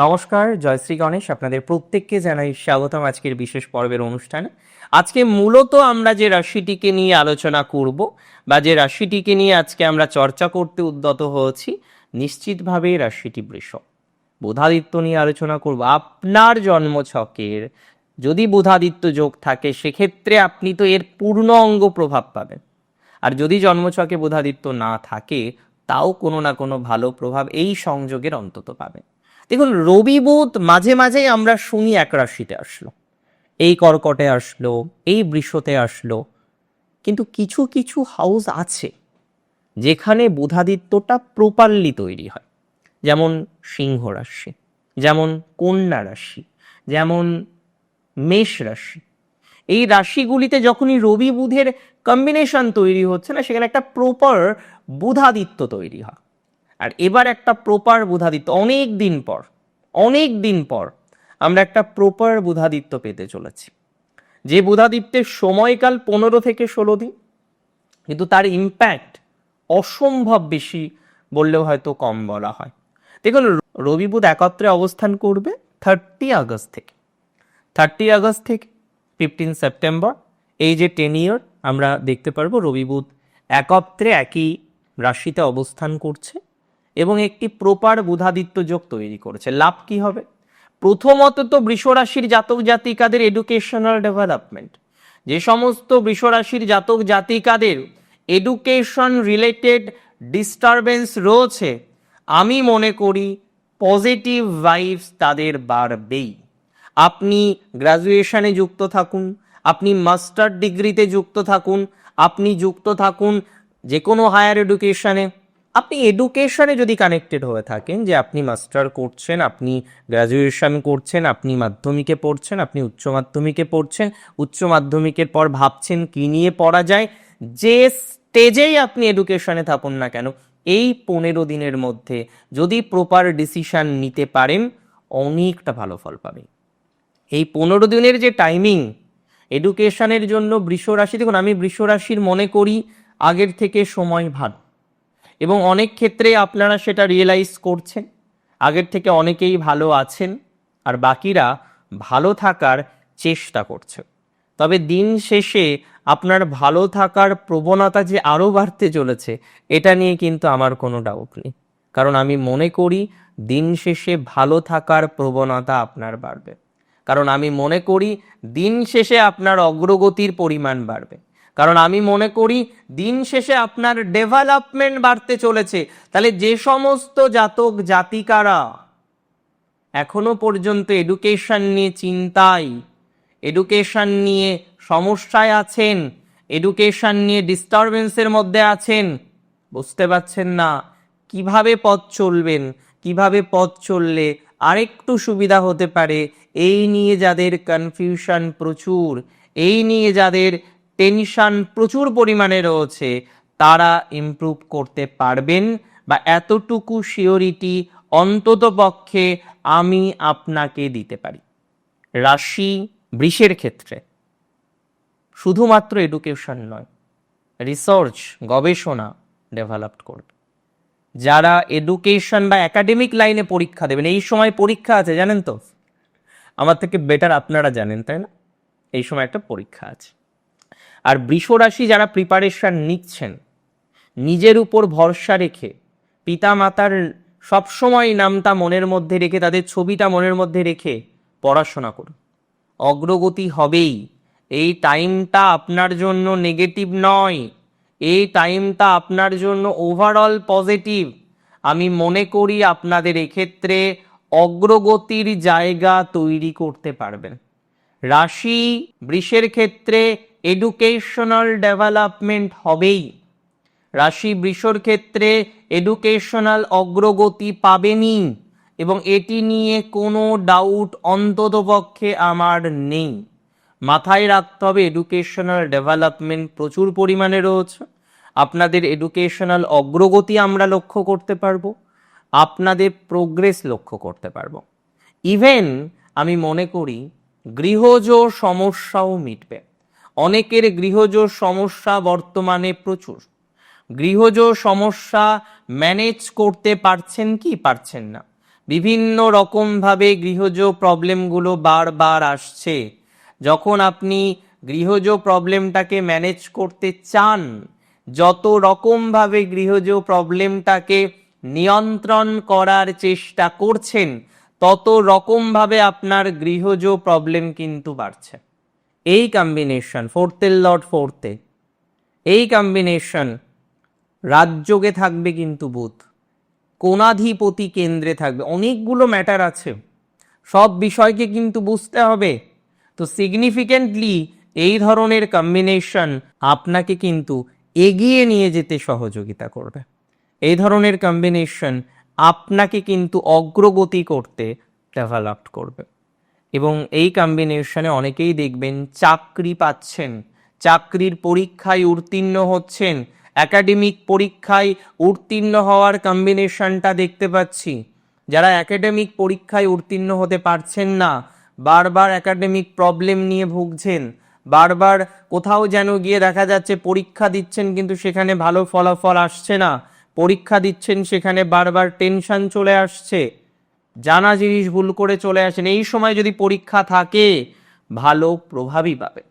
নমস্কার জয়শ্রী গণেশ। আপনাদের প্রত্যেককে জানাই স্বাগতম আজকের বিশেষ পর্বের অনুষ্ঠানে। আজকে মূলত আমরা যে রাশিটিকে নিয়ে আলোচনা করব বা যে রাশিটিকে নিয়ে আজকে আমরা চর্চা করতে উদ্যত হয়েছি, নিশ্চিতভাবে রাশিটি বৃষ। বুধাদিত্য নিয়ে আলোচনা করব। আপনার জন্মছকের যদি বুধাদিত্য যোগ থাকে, সেক্ষেত্রে আপনি তো এর পূর্ণ অঙ্গ প্রভাব পাবেন। আর যদি জন্মছকে বুধাদিত্য না থাকে, তাও কোনো না কোনো ভালো প্রভাব এই সংযোগের অন্তত পাবেন। দেখুন, রবি বুধ মাঝে মাঝেই আমরা শুনি এক রাশিতে আসলো। এই কর্কটে আসলো, এই বৃষতে আসলো। কিন্তু কিছু কিছু হাউস আছে যেখানে বুধাদিত্যটা প্রপারলি তৈরি হয়। যেমন সিংহ রাশি, যেমন কন্যা রাশি, যেমন মেষ রাশি। এই রাশিগুলিতে যখনই রবি বুধের কম্বিনেশন তৈরি হচ্ছে না, সেখানে একটা প্রপার বুধাদিত্য তৈরি হয়। আর এবার একটা প্রপার বুধাদিত্য, অনেক দিন পর, অনেক দিন পর আমরা একটা প্রপার বুধাদিত্য পেতে চলেছি। যে বুধাদিত্যের সময়কাল পনেরো থেকে ষোলো দিন, কিন্তু তার ইম্প্যাক্ট অসম্ভব বেশি বললেও হয়তো কম বলা হয়। দেখুন, রবি বুধ একত্রে অবস্থান করবে থার্টি আগস্ট থেকে। থার্টি আগস্ট থেকে ফিফটিন সেপ্টেম্বর এই যে টেন ইয়ার আমরা দেখতে পারব রবি বুধ একত্রে একই রাশিতে অবস্থান করছে। এবং একটি প্রপার বুধাদিত্য যোগ তৈরি করেছে। লাভ কি হবে? প্রথমত তো বৃষ রাশির জাতক জাতিকাদের এডুকেশনাল ডেভেলপমেন্ট যে সমস্ত বৃষ রাশির জাতক জাতিকাদের এডুকেশন রিলেটেড ডিস্টারবেন্স রয়েছে, আমি মনে করি পজিটিভ ভাইবস তাদের বাড়বেই। আপনি গ্রাজুয়েশনে যুক্ত থাকুন, আপনি মাস্টার ডিগ্রিতে যুক্ত থাকুন, আপনি যুক্ত থাকুন যে কোনো হায়ার এডুকেশনে আপনি এডুকেশনে যদি কানেক্টেড হয়ে থাকেন যে আপনি মাস্টার করছেন, আপনি গ্র্যাজুয়েশন করছেন, আপনি মাধ্যমিকে পড়ছেন, আপনি উচ্চ মাধ্যমিকে পড়ছেন, উচ্চ মাধ্যমিকের পর ভাবছেন কি নিয়ে পড়া যায়, যে স্টেজেই আপনি এডুকেশনে থাকুন না কেন, এই পনেরো দিনের মধ্যে যদি প্রপার ডিসিশান নিতে পারেন, অনেকটা ভালো ফল পাবেন। এই পনেরো দিনের যে টাইমিং এডুকেশনের জন্য বৃষ রাশি, দেখুন আমি বৃষ রাশির মনে করি আগের থেকে সময় ভালো এবং অনেক ক্ষেত্রে আপনারা সেটা রিয়েলাইজ করছেন। আগের থেকে অনেকেই ভালো আছেন আর বাকিরা ভালো থাকার চেষ্টা করছে। তবে দিন শেষে আপনার ভালো থাকার প্রবণতা যে আরও বাড়তে চলেছে, এটা নিয়ে কিন্তু আমার কোনো ডাউট নেই। কারণ আমি মনে করি দিন শেষে ভালো থাকার প্রবণতা আপনার বাড়বে। কারণ আমি মনে করি দিন শেষে আপনার অগ্রগতির পরিমাণ বাড়বে। কারণ আমি মনে করি দিন শেষে আপনার ডেভেলপমেন্ট বাড়তে চলেছে। তাহলে যে সমস্ত জাতক জাতিকারা এখনও পর্যন্ত এডুকেশন নিয়ে চিন্তায় এডুকেশন নিয়ে সমস্যায় আছেন এডুকেশন নিয়ে ডিস্টারবেন্সের মধ্যে আছেন, বুঝতে পারছেন না কীভাবে পথ চলবেন, কীভাবে পথ চললে আরেকটু সুবিধা হতে পারে, এই নিয়ে যাদের কনফিউশন প্রচুর, এই নিয়ে যাদের টেনশন প্রচুর পরিমাণে রয়েছে, তারা ইমপ্রুভ করতে পারবেন বা এতটুকু শিওরিটি অন্তত পক্ষে আমি আপনাকে দিতে পারি। রাশি বৃষের ক্ষেত্রে শুধুমাত্র এডুকেশন নয় রিসার্চ গবেষণা ডেভেলপড করবে। যারা এডুকেশন বা একাডেমিক লাইনে পরীক্ষা দেবেন, এই সময় পরীক্ষা আছে, জানেন তো? আমার থেকে বেটার আপনারা জানেন, তাই না? এই সময় একটা পরীক্ষা আছে। আর বৃষ রাশি যারা প্রিপারেশন নিচ্ছেন, নিজের উপর ভরসা রেখে পিতা মাতার সবসময় নামটা মনের মধ্যে রেখে, তাদের ছবিটা মনের মধ্যে রেখে পড়াশোনা করুন। অগ্রগতি হবেই। এই টাইমটা আপনার জন্য নেগেটিভ নয়। এই টাইমটা আপনার জন্য ওভারঅল পজিটিভ। আমি মনে করি আপনাদের এক্ষেত্রে অগ্রগতির জায়গা তৈরি করতে পারবেন। রাশি বৃষের ক্ষেত্রে এডুকেশনাল ডেভেলপমেন্ট হবেই। রাশি বৃষর ক্ষেত্রে এডুকেশনাল অগ্রগতি পাবেনই এবং এটি নিয়ে কোনো ডাউট অন্ততপক্ষে আমার নেই। মাথায় রাখতে হবে এডুকেশনাল ডেভেলপমেন্ট প্রচুর পরিমাণে রয়েছে। আপনাদের এডুকেশনাল অগ্রগতি আমরা লক্ষ্য করতে পারব। আপনাদের প্রোগ্রেস লক্ষ্য করতে পারব। ইভেন আমি মনে করি গৃহজ সমস্যাও মিটবে। অনেকের গৃহজ সমস্যা বর্তমানে প্রচুর। গৃহজ সমস্যা ম্যানেজ করতে পারছেন কি পারছেন না? বিভিন্ন রকমভাবে গৃহজ প্রবলেমগুলো বারবার আসছে। যখন আপনি গৃহজ প্রবলেমটাকে ম্যানেজ করতে চান, যত রকমভাবে গৃহজ প্রবলেমটাকে নিয়ন্ত্রণ করার চেষ্টা করছেন, তত রকমভাবে আপনার গৃহজ প্রবলেম কিন্তু বাড়ছে। এই কম্বিনেশন ফোর্থের লর্ড ফোর্থে এই কম্বিনেশন রাজযোগে থাকবে কিন্তু বুধ, কোণাধিপতি কেন্দ্রে থাকবে, অনেকগুলো ম্যাটার আছে, সব বিষয়কে কিন্তু বুঝতে হবে। তো সিগনিফিকেন্টলি এই ধরনের কম্বিনেশন আপনাকে কিন্তু এগিয়ে নিয়ে যেতে সহযোগিতা করবে। এই ধরনের কম্বিনেশন আপনাকে কিন্তু অগ্রগতি করতে ডেভেলপ করবে। এবং এই কম্বিনেশনে অনেকেই দেখবেন চাকরি পাচ্ছেন। চাকরির পরীক্ষায় উত্তীর্ণ হচ্ছেন। একাডেমিক পরীক্ষায় উত্তীর্ণ হওয়ার কম্বিনেশনটা দেখতে পাচ্ছি। যারা একাডেমিক পরীক্ষায় উত্তীর্ণ হতে পারছেন না, বারবার একাডেমিক প্রবলেম নিয়ে ভুগছেন, বারবার কোথাও যেন গিয়ে দেখা যাচ্ছে পরীক্ষা দিচ্ছেন কিন্তু সেখানে ভালো ফলাফল আসছে না। পরীক্ষা দিচ্ছেন সেখানে বারবার টেনশন চলে আসছে। জানা জিনিস ভুল করে চলে আসেন। এই সময় যদি পরীক্ষা থাকে, ভালো প্রভাবই পাবে।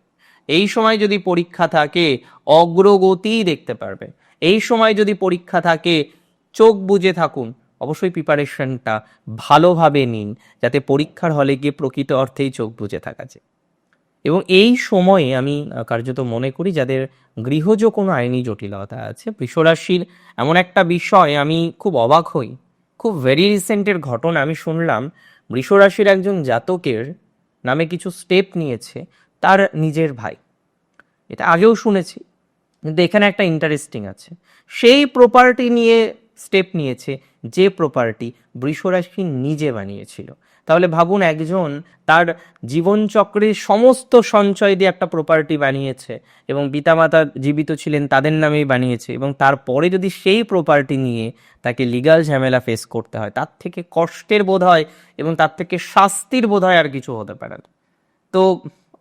এই সময় যদি পরীক্ষা থাকে অগ্রগতি দেখতে পারবে। এই সময় যদি পরীক্ষা থাকে, চোখ বুজে থাকুন। অবশ্যই প্রিপারেশনটা ভালোভাবে নিন, যাতে পরীক্ষার হলে গিয়ে প্রকৃত অর্থেই চোখ বুজে থাকা যায়। এবং এই সময়ে আমি কার্যত মনে করি, যাদের গৃহজ কোনো আইনি জটিলতা আছে, বৃষরাশির এমন একটা বিষয় আমি খুব অবাক হই। খুব ভেরি রিসেন্টের ঘটনা আমি শুনলাম। বৃষরাশির একজন জাতকের নামে কিছু স্টেপ নিয়েছে তার নিজের ভাই। এটা আগেও শুনেছি, কিন্তু এখানে একটা ইন্টারেস্টিং আছে। সেই প্রপার্টি নিয়ে স্টেপ নিয়েছে যে প্রপার্টি বৃষরাশি নিজে বানিয়েছিল। তাহলে ভাবুন একজন তার জীবনচক্রের সমস্ত সঞ্চয় দিয়ে একটা প্রপার্টি বানিয়েছে এবং পিতামাতা জীবিত ছিলেন তাদের নামেই বানিয়েছে এবং তারপরে যদি সেই প্রপার্টি নিয়ে তাকে লিগাল ঝামেলা ফেস করতে হয়, তার থেকে কষ্টের বোধ হয় এবং তার থেকে শাস্তির বোধ হয় আর কিছু হতে পারে না। তো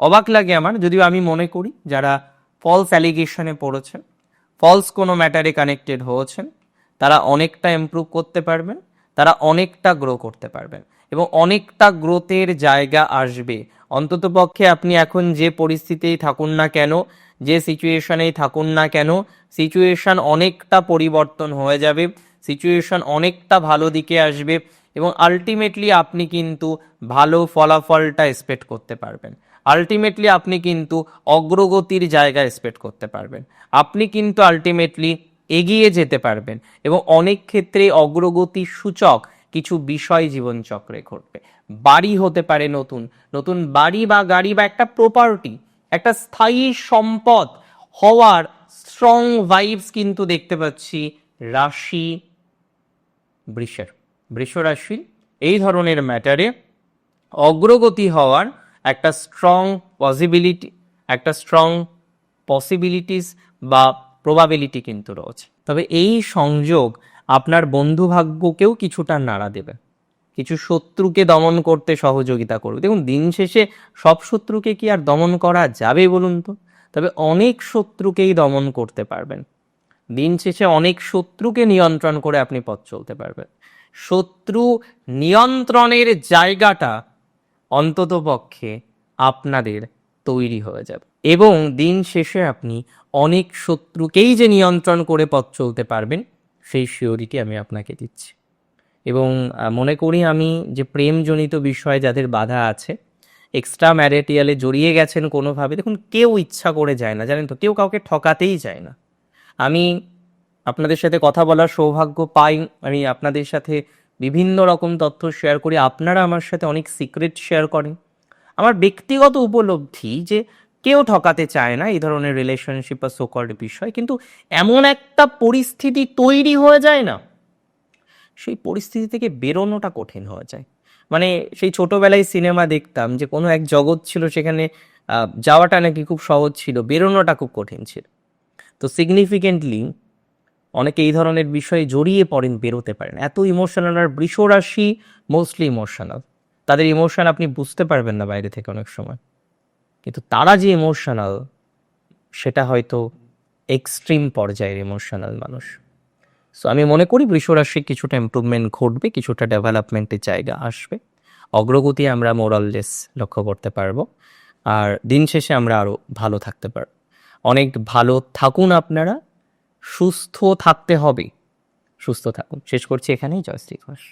অবাক লাগে আমার, যদিও আমি মনে করি যারা ফলস অ্যালিগেশনে পড়েছেন ফলস কোনো ম্যাটারে কানেক্টেড হয়েছেন তারা অনেকটা ইমপ্রুভ করতে পারবেন তারা অনেকটা গ্রো করতে পারবেন এবং অনেকটা গ্রোথের জায়গা আসবে। অন্ততপক্ষে আপনি এখন যে পরিস্থিতিতেই থাকুন না কেন, যে সিচুয়েশনেই থাকুন না কেন সিচুয়েশন অনেকটা পরিবর্তন হয়ে যাবে সিচুয়েশন অনেকটা ভালো দিকে আসবে এবং আলটিমেটলি আপনি কিন্তু ভালো ফলাফলটা এক্সপেক্ট করতে পারবেন। আলটিমেটলি আপনি কিন্তু অগ্রগতির জায়গা এক্সপেক্ট করতে পারবেন। আপনি কিন্তু আলটিমেটলি এগিয়ে যেতে পারবেন এবং অনেক ক্ষেত্রে অগ্রগতি সূচক কিছু বিষয় জীবনচক্রে ঘটবে। বাড়ি হতে পারে নতুন নতুন বাড়ি বা গাড়ি বা একটা প্রপার্টি একটা স্থায়ী সম্পদ হওয়ার স্ট্রং ভাইবস কিন্তু দেখতে পাচ্ছি রাশি, বৃষের, বৃষ রাশি, এই ধরনের ম্যাটারে অগ্রগতি হওয়ার একটা স্ট্রং পসিবিলিটি একটা স্ট্রং পসিবিলিটিস বা প্রবাবিলিটি কিন্তু রয়েছে। তবে এই সংযোগ আপনার বন্ধু ভাগ্যকেও কিছুটা নাড়া দেবে। কিছু শত্রুকে দমন করতে সহযোগিতা করবে। দেখুন, দিন শেষে সব শত্রুকে কি আর দমন করা যাবে বলুন তো? তবে অনেক শত্রুকেই দমন করতে পারবেন। দিন শেষে অনেক শত্রুকে নিয়ন্ত্রণ করে আপনি পথ চলতে পারবেন। শত্রু নিয়ন্ত্রণের জায়গাটা অন্ততপক্ষে আপনাদের তৈরি হয়ে যাবে। এবং দিন শেষে আপনি অনেক শত্রুকেই যে নিয়ন্ত্রণ করে পথ চলতে পারবেন, সেই শিওরিটি আমি আপনাকে দিচ্ছি। এবং মনে করি আমি যে প্রেমজনিত বিষয়ে যাদের বাধা আছে এক্সট্রা ম্যারেটিয়ালে জড়িয়ে গেছেন কোনোভাবে, দেখুন কেউ ইচ্ছা করে যায় না, জানেন তো, কেউ কাউকে ঠকাতেই যায় না। আমি আপনাদের সাথে কথা বলার সৌভাগ্য পাই, আমি আপনাদের সাথে বিভিন্ন রকম তথ্য শেয়ার করি, আপনারা আমার সাথে অনেক সিক্রেট শেয়ার করেন। আমার ব্যক্তিগত উপলব্ধি যে কেউ ঠকাতে চায় না এই ধরনের রিলেশনশিপ বা সোকল্ড বিষয়, কিন্তু এমন একটা পরিস্থিতি তৈরি হয়ে যায় না, সেই পরিস্থিতি থেকে বেরোনোটা কঠিন হয়ে যায়। মানে সেই ছোটবেলায় সিনেমা দেখতাম যে কোনো এক জগৎ ছিল সেখানে যাওয়াটা নাকি খুব সহজ ছিল, বেরোনোটা খুব কঠিন ছিল। তো সিগনিফিকেন্টলি অনেকে এই ধরনের বিষয়ে জড়িয়ে পড়েন, বেরোতে পারেন। এত ইমোশনাল আর বৃষরাশি মোস্টলি ইমোশনাল তাদের ইমোশন আপনি বুঝতে পারবেন না বাইরে থেকে অনেক সময়। কিন্তু তারা যে ইমোশনাল সেটা হয়তো এক্সট্রিম পর্যায়ের ইমোশনাল মানুষ। সো আমি মনে করি বৃষরাশি কিছুটা ইমপ্রুভমেন্ট ঘটবে, কিছুটা ডেভেলপমেন্টের জায়গা আসবে। অগ্রগতি আমরা মোরাললেস লক্ষ্য করতে পারব। আর দিন শেষে আমরা আরও ভালো থাকতে পারব। অনেক ভালো থাকুন আপনারা, সুস্থ থাকতে হবে। সুস্থ থাকুন। শেষ করছি এখানেই, জয় শ্রী ঘোষ